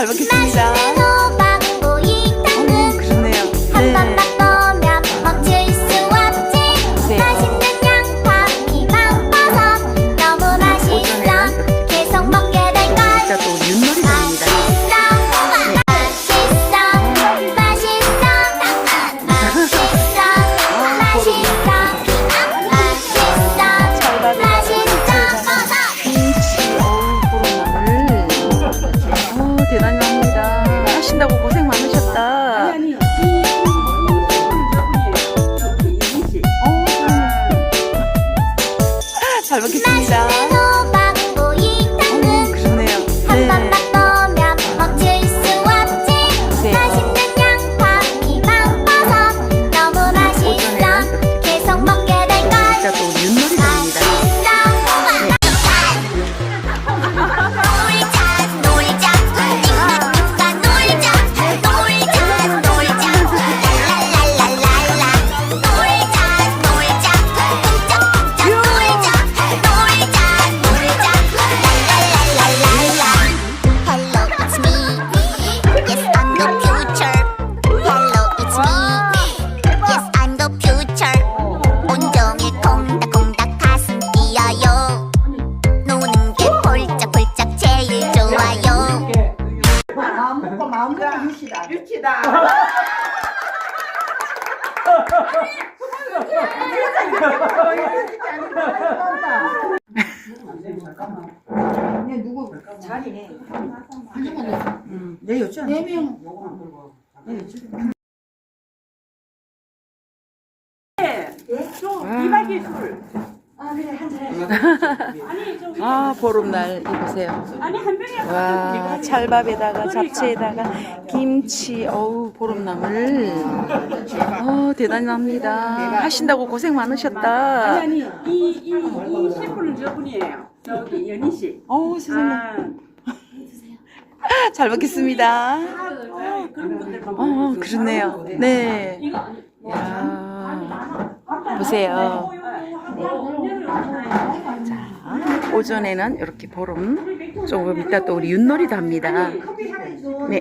잘 먹겠습니다. 하신다고 고생 많으셨다. 아니, 저분이에요. 저기 이민씨. 잘 먹겠습니다. 먹고 유치다. 유치다. 누구 자리네. 내 여자 네 명. 와. 이박이 술. 아 그래 한 잔 아니 좀 아, 보름날 이보세요. 와, 찰밥에다가 잡채에다가 김치, 어우, 보름나물. 어, 대단합니다. 하신다고 고생 많으셨다. 아니 아니 이이 이 셰프는 저분이에요. 저기 연희 씨. 어우, 세상에. 아, 잘 먹겠습니다. 어, 어, 그렇네요. 네. 이야, 보세요. 자, 오전에는 이렇게 보름, 조금 이따 또 우리 윷놀이도 합니다. 네.